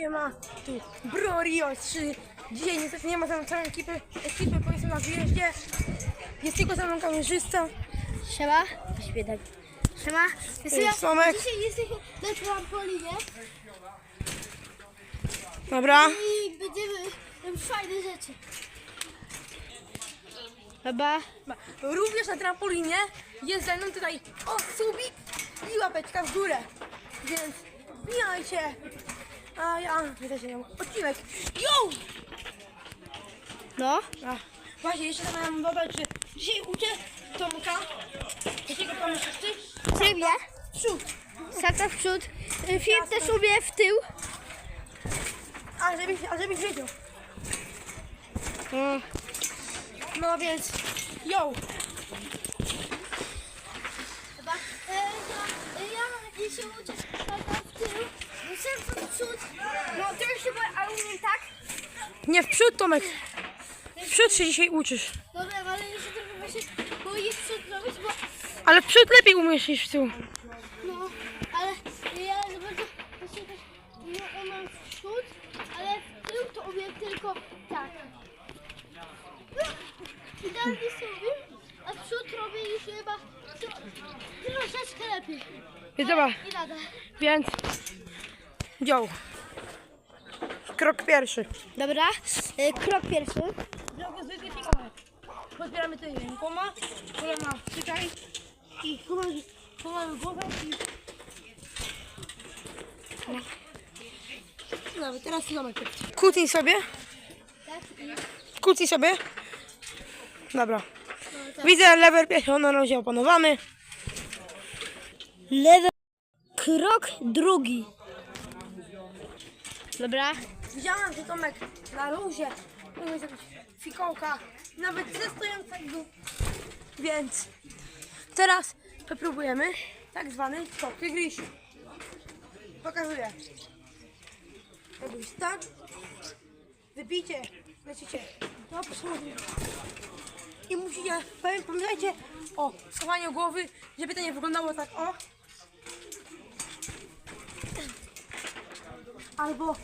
Nie ma tu Brorio 3. Dzisiaj niestety nie ma tam całej ekipy, ekipy bo jestem na wyjeździe. Jest tylko ze mną kamerzysta. Siema. Śpię tak. Siema. Jest Tomek. Dzisiaj jesteśmy na trampolinie Dobra. i będziemy robić fajne rzeczy. Chyba. Również na trampolinie jest ze mną tutaj o subik i łapeczka w górę. Więc wbijajcie. A ja nie mam odcinek. Yo! No. A, właśnie jeszcze chciałem dodać, że dzisiaj uczę Tomka. Jakiego pomysłu ty? Ciebie. Przód. Saka w przód. Y, Filip też umie w tył. A żebyś, a żebyś wiedział. Mm. No więc, yo! Chyba. E, ja, ja, ja się uczę. Muszę w przód. No się boję, ale umiem tak. Nie w przód, Tomek. W przód się dzisiaj uczysz. Dobra, ale się trochę właśnie boję w przód robić, bo Ale w przód lepiej umiesz niż w tył. No, ale ja za bardzo właśnie też nie umiem w przód, ale w tył to umiem tylko tak. Idealnie sobie, a w przód robię już chyba tro- troszeczkę lepiej. Więc dobra, I nada. więc yo. Krok pierwszy. Dobra, y, krok pierwszy. Podbieramy tutaj rękoma, kolana czekaj i chowamy, chowamy głowę i... Dobra, teraz Tomek. Kucnij sobie, Tak, i sobie. Dobra. Widzę level pierwszy, na razie opanowany. lewy. Krok drugi. Dobra. Widziałam, że Tomek na luzie umie zrobić fikołka, nawet ze stojącego. Więc teraz popróbujemy tak zwany skok gryź. Pokazuję. Robisz tak, wypijcie, lecicie przodu. I musicie, pamię- pamiętajcie o schowaniu głowy, żeby to nie wyglądało tak o. Albo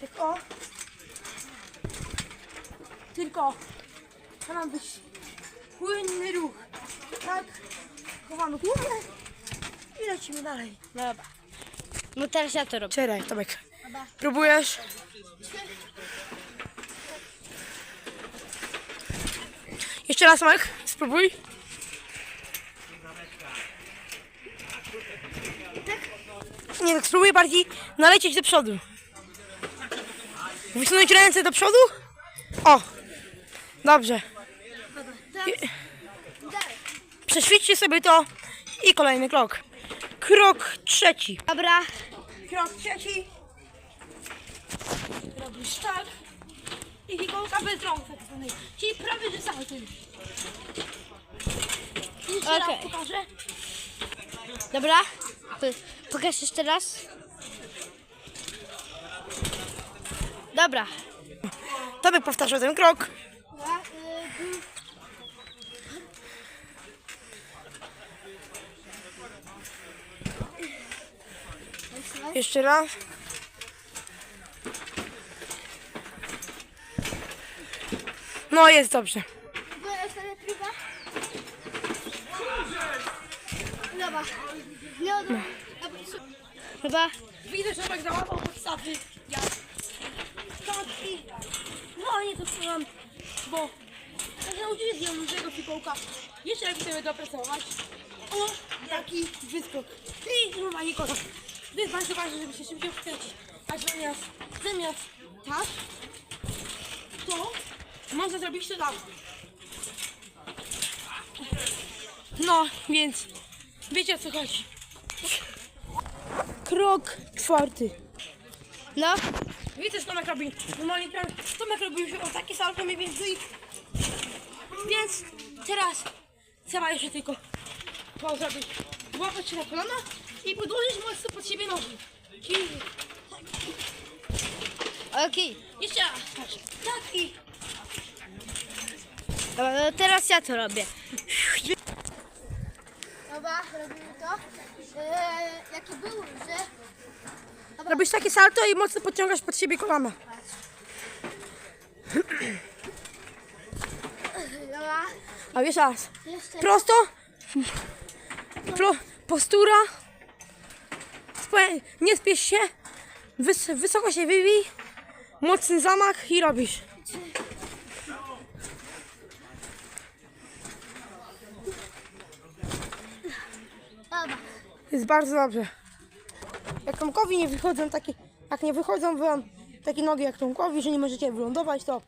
tak o. Tylko to ma być płynny ruch. Tak, chowamy głowę i lecimy dalej. Dobra. No teraz ja to robię. Czekaj, Tomek. Próbujesz? Jeszcze raz, Tomek. Spróbuj. Nie, tak spróbuj bardziej nalecieć do przodu. Wysunąć ręce do przodu? O! Dobrze. Prześwićcie sobie to i kolejny krok. Krok trzeci. Dobra. Krok trzeci. Robisz tak. I fikołka bez rąk tak zwanej. Czyli prawie że salty. Jeszcze Okej. raz pokażę. Dobra. Pokaż jeszcze raz. Dobra. Tomek powtarzał ten krok. Jeszcze raz. No jest dobrze. Dobra. No, no. Chyba. Widzę, że Tomek załapał podstawy. Ja. Taki. No nie to słucham, bo tak nauczyłem się dużego fikołka. Jeszcze lepiej sobie dopracować. O, taki wyskok. I normalnie kozak. To jest bardzo ważne, żeby się szybciej wkręcić. A zamiast, zamiast tak, to można zrobić to tak. No, więc wiecie o co chodzi. Krok czwarty. No. Wiecie, co Tomek robi? Normalnie ten Tomek robił już o takie salto mniej więcej. Więc teraz trzeba jeszcze tylko to zrobić. Łapać się na kolana i podłożyć mocno pod siebie nogi. Czyli Okej. jeszcze raz. Tak i no teraz ja to robię. Dobra, robimy to. Eee, jaki był, że Robisz takie salto i mocno podciągasz pod siebie kolana. Dobra. A wiesz raz. Jeszcze. Prosto. Pro, postura. Nie spiesz się. Wys, wysoko się wybij. Mocny zamach i robisz. Dobra. Jest bardzo dobrze. Jak Tomkowi nie wychodzą takie, jak nie wychodzą wam takie nogi jak Tomkowi, że nie możecie wylądować, to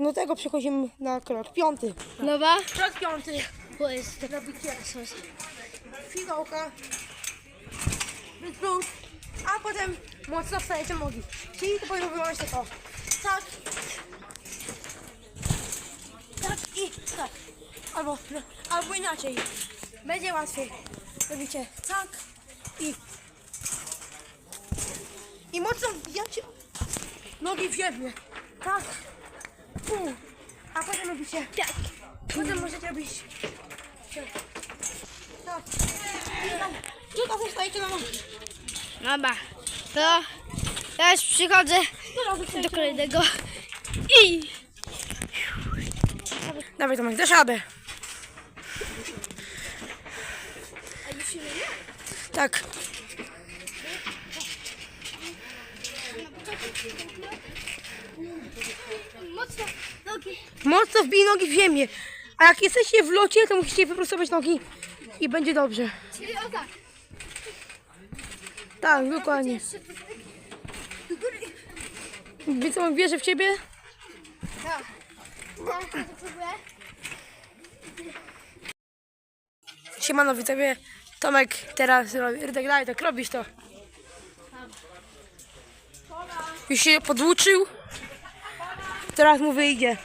do tego przechodzimy na krok piąty. Dobra. Krok piąty. Bo jest Robicie fikołka, plus, a potem mocno wstajecie nogi. Czyli to powinno wyglądać tak o. Tak. Tak i tak. Albo, albo inaczej. Będzie łatwiej. Robicie tak i i mocno wbijacie nogi w ziemię. Tak. U. A potem robicie tak. Potem możecie robić tak. Tutaj zostajecie na nogi. Dobra. To ja już przychodzę do kolejnego. I. Dawaj Tomek, dasz radę. Tak. Mocno nogi. Mocno wbij nogi w ziemię. A jak jesteście w locie, to musicie wyprostować nogi i będzie dobrze. Czyli o tak. Tak, dokładnie. Więc on wierzy w ciebie. Tak. Siemano widzowie. Tomek teraz robi. Rydek daj, tak robisz to. Już się podłuczył. Teraz mu wyjdzie.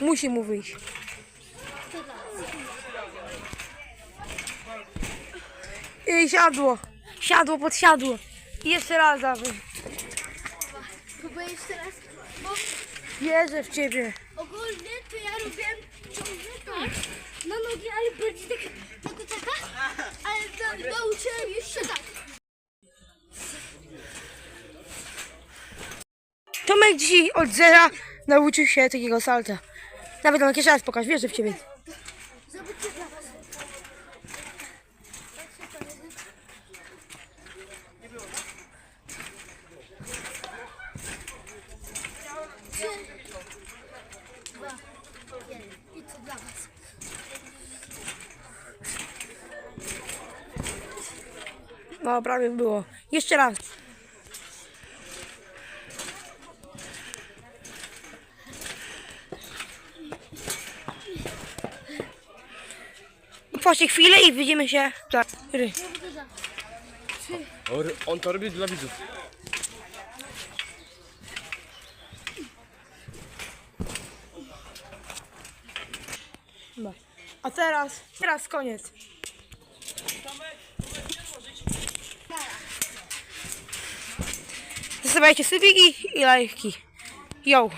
Musi mu wyjść. I siadło. Siadło pod siadło. I jeszcze raz dawaj. Próbuję jeszcze raz. Bo Wierzę w ciebie. ogólnie to ja robiłem ciągle tak. Na nogi, ale bardziej tak. Ale na, nauczyłem się tak. Tomek dzisiaj od zera nauczył się takiego salta. Nawet Tomek jeszcze raz pokaż, wierzę w ciebie. Zobaczcie dla was. Trzy, dwa, jeden. I co dla was? No, prawie było. Jeszcze raz. Właśnie chwilę i widzimy się. Tak. Ry. On- to robi dla widzów. A teraz, teraz koniec. Zostawiajcie subiki i lajki. Yo.